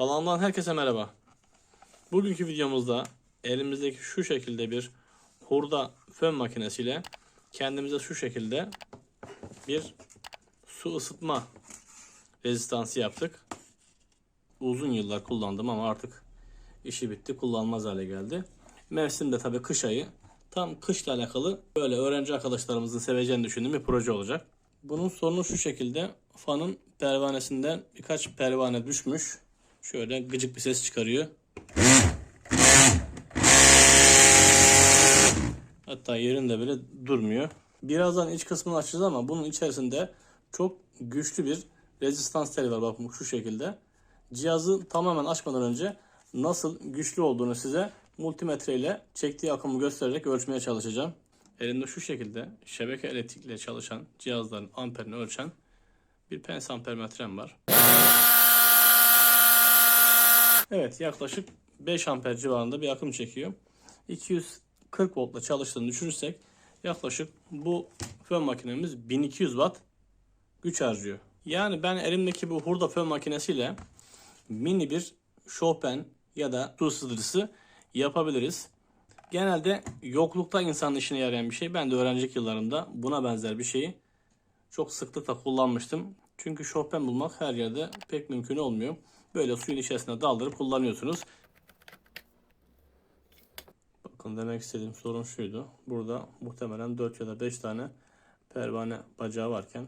Kanalımdan herkese merhaba. Bugünkü videomuzda elimizdeki şu şekilde bir hurda fön makinesiyle kendimize şu şekilde bir su ısıtma rezistansı yaptık. Uzun yıllar kullandım ama artık işi bitti kullanmaz hale geldi. Mevsimde tabii kış ayı tam kışla alakalı böyle öğrenci arkadaşlarımızın seveceğini düşündüğüm bir proje olacak. Bunun sorunu şu şekilde fanın pervanesinden birkaç pervane düşmüş. Şöyle gıcık bir ses çıkarıyor. Hatta yerinde bile durmuyor. Birazdan iç kısmını açacağız ama bunun içerisinde çok güçlü bir rezistans teli var. Bakın şu şekilde. Cihazı tamamen açmadan önce nasıl güçlü olduğunu size multimetre ile çektiği akımı göstererek ölçmeye çalışacağım. Elimde şu şekilde şebeke elektrikle çalışan cihazların amperini ölçen bir pens ampermetrem var. Evet yaklaşık 5 amper civarında bir akım çekiyor. 240 voltla çalıştığını düşünürsek yaklaşık bu fön makinemiz 1200 watt güç harcıyor. Yani ben elimdeki bu hurda fön makinesiyle mini bir Chopin ya da su ısıtıcısı yapabiliriz. Genelde yoklukta insanın işine yarayan bir şey. Ben de öğrencilik yıllarımda buna benzer bir şeyi çok sıklıkla kullanmıştım. Çünkü Chopin bulmak her yerde pek mümkün olmuyor. Böyle suyun içerisine daldırıp kullanıyorsunuz. Bakın demek istediğim sorun şuydu. Burada muhtemelen 4 ya da 5 tane pervane bacağı varken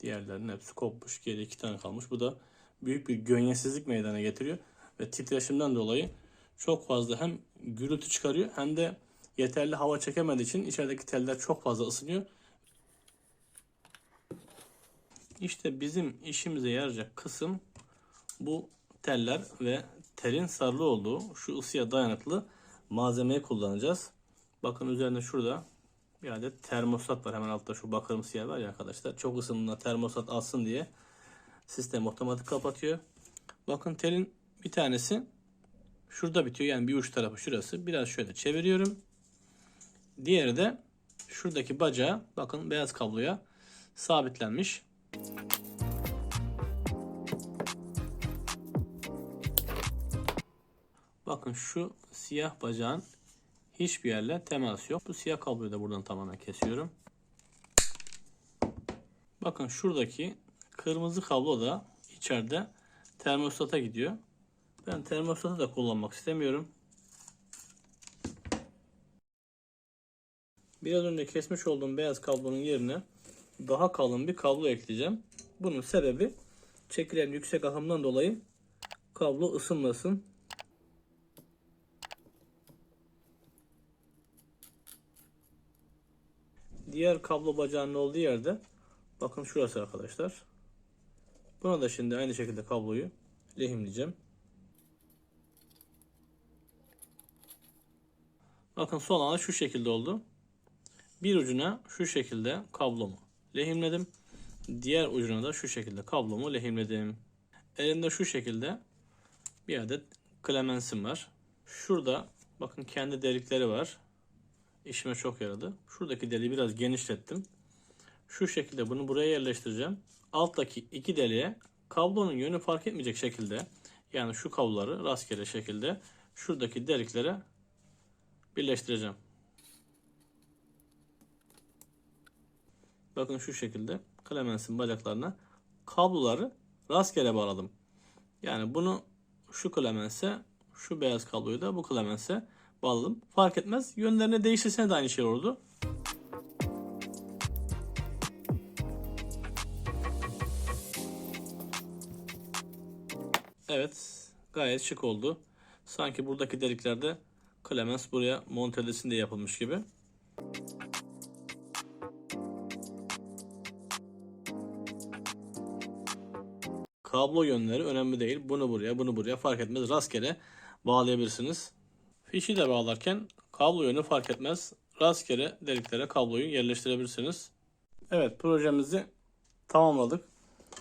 diğerlerinin hepsi kopmuş. Geriye 2 tane kalmış. Bu da büyük bir gönyesizlik meydana getiriyor. Ve titreşimden dolayı çok fazla hem gürültü çıkarıyor hem de yeterli hava çekemediği için içerideki teller çok fazla ısınıyor. İşte bizim işimize yarayacak kısım bu teller ve telin sarılı olduğu şu ısıya dayanıklı malzemeyi kullanacağız. Bakın üzerinde şurada bir adet termostat var. Hemen altta şu bakırımsı yer var ya arkadaşlar. Çok ısındığında termostat alsın diye sistem otomatik kapatıyor. Bakın telin bir tanesi şurada bitiyor. Yani bir uç tarafı şurası. Biraz şöyle çeviriyorum. Diğeri de şuradaki bacağı bakın beyaz kabloya sabitlenmiş. Bakın şu siyah bacağın hiçbir yerle teması yok. Bu siyah kabloyu da buradan tamamen kesiyorum. Bakın şuradaki kırmızı kablo da içeride termostata gidiyor. Ben termostatı da kullanmak istemiyorum. Biraz önce kesmiş olduğum beyaz kablonun yerine daha kalın bir kablo ekleyeceğim. Bunun sebebi çekilen yüksek akımdan dolayı kablo ısınmasın. Diğer kablo bacağının olduğu yerde bakın şurası arkadaşlar. Buna da şimdi aynı şekilde kabloyu lehimleyeceğim. Bakın son alan şu şekilde oldu. Bir ucuna şu şekilde kablomu lehimledim. Diğer ucuna da şu şekilde kablomu lehimledim. Elimde şu şekilde bir adet klemensim var. Şurada bakın kendi delikleri var. İşime çok yaradı. Şuradaki deliği biraz genişlettim. Şu şekilde bunu buraya yerleştireceğim. Alttaki iki deliğe kablonun yönü fark etmeyecek şekilde yani şu kabloları rastgele şekilde şuradaki deliklere birleştireceğim. Bakın şu şekilde Clemens'in bacaklarına kabloları rastgele bağladım. Yani bunu şu Clemens'e şu beyaz kabloyu da bu Clemens'e bağladım. Fark etmez. Yönlerini değiştirsene de aynı şey oldu. Evet. Gayet şık oldu. Sanki buradaki deliklerde Clemens buraya monte diye yapılmış gibi. Kablo yönleri önemli değil. Bunu buraya, bunu buraya fark etmez. Rastgele bağlayabilirsiniz. Fişi de bağlarken kablo yönü fark etmez. Rastgele deliklere kabloyu yerleştirebilirsiniz. Evet projemizi tamamladık.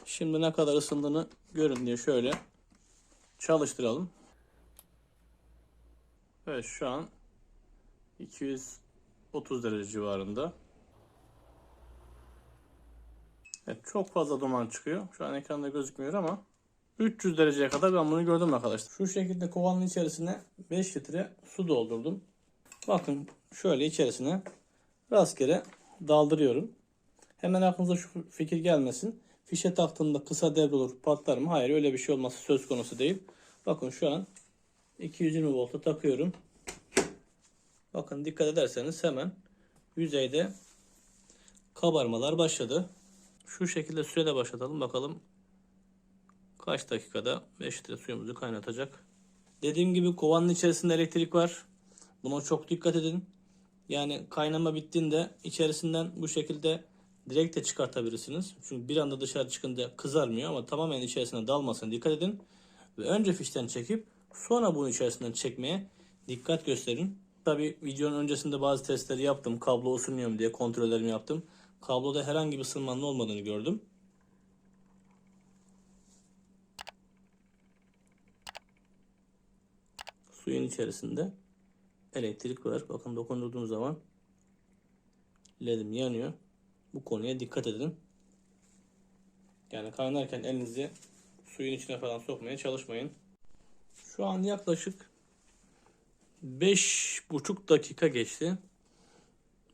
Şimdi ne kadar ısındığını görün diye şöyle çalıştıralım. Evet şu an 230 derece civarında. Evet çok fazla duman çıkıyor. Şu an ekranda gözükmüyor ama 300 dereceye kadar ben bunu gördüm arkadaşlar. Şu şekilde kovanın içerisine 5 litre su doldurdum. Bakın şöyle içerisine rastgele daldırıyorum. Hemen aklınıza şu fikir gelmesin. Fişe taktığında kısa devre patlar mı? Hayır öyle bir şey olması söz konusu değil. Bakın şu an 220 volta takıyorum. Bakın dikkat ederseniz hemen yüzeyde kabarmalar başladı. Şu şekilde sürede başlatalım. Bakalım kaç dakikada 5 litre suyumuzu kaynatacak. Dediğim gibi kovanın içerisinde elektrik var. Buna çok dikkat edin. Yani kaynama bittiğinde içerisinden bu şekilde direkt de çıkartabilirsiniz. Çünkü bir anda dışarı çıkınca kızarmıyor ama tamamen içerisine dalmasına dikkat edin. Ve önce fişten çekip sonra bunun içerisinden çekmeye dikkat gösterin. Tabi videonun öncesinde bazı testleri yaptım. Kablo ısınıyor mu diye kontrollerimi yaptım. Kabloda herhangi bir ısınmanın olmadığını gördüm. Suyun içerisinde elektrik var. Bakın dokunduğum zaman ledim yanıyor. Bu konuya dikkat edin. Yani kaynarken elinizi suyun içine falan sokmaya çalışmayın. Şu an yaklaşık 5,5 dakika geçti.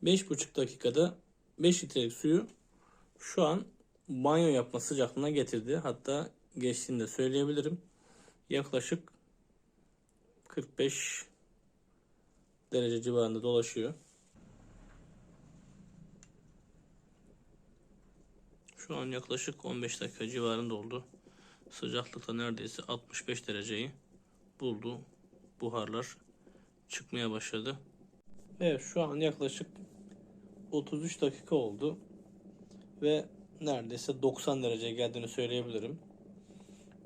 5,5 dakikada 5 litrelik suyu şu an banyo yapma sıcaklığına getirdi. Hatta geçtiğini de söyleyebilirim. Yaklaşık 45 derece civarında dolaşıyor. Şu an yaklaşık 15 dakika civarında oldu. Sıcaklıkta neredeyse 65 dereceyi buldu. Buharlar çıkmaya başladı. Evet şu an yaklaşık 33 dakika oldu. Ve neredeyse 90 dereceye geldiğini söyleyebilirim.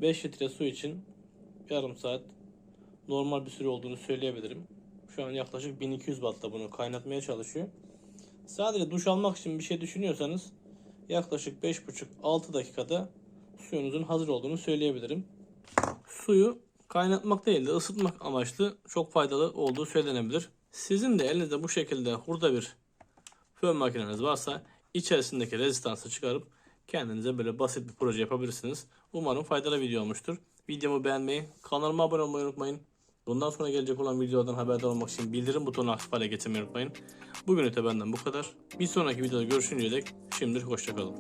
5 litre su için yarım saat normal bir süre olduğunu söyleyebilirim. Şu an yaklaşık 1200 wattla bunu kaynatmaya çalışıyor. Sadece duş almak için bir şey düşünüyorsanız yaklaşık 5,5-6 dakikada suyunuzun hazır olduğunu söyleyebilirim. Suyu kaynatmak değil de ısıtmak amaçlı çok faydalı olduğu söylenebilir. Sizin de elinizde bu şekilde hurda bir fön makineniz varsa içerisindeki rezistansı çıkarıp kendinize böyle basit bir proje yapabilirsiniz. Umarım faydalı video olmuştur. Videomu beğenmeyi, kanalıma abone olmayı unutmayın. Bundan sonra gelecek olan videolardan haberdar olmak için bildirim butonunu aktif hale getirmeyi unutmayın. Bugün de benden bu kadar. Bir sonraki videoda görüşünceye dek şimdilik hoşçakalın.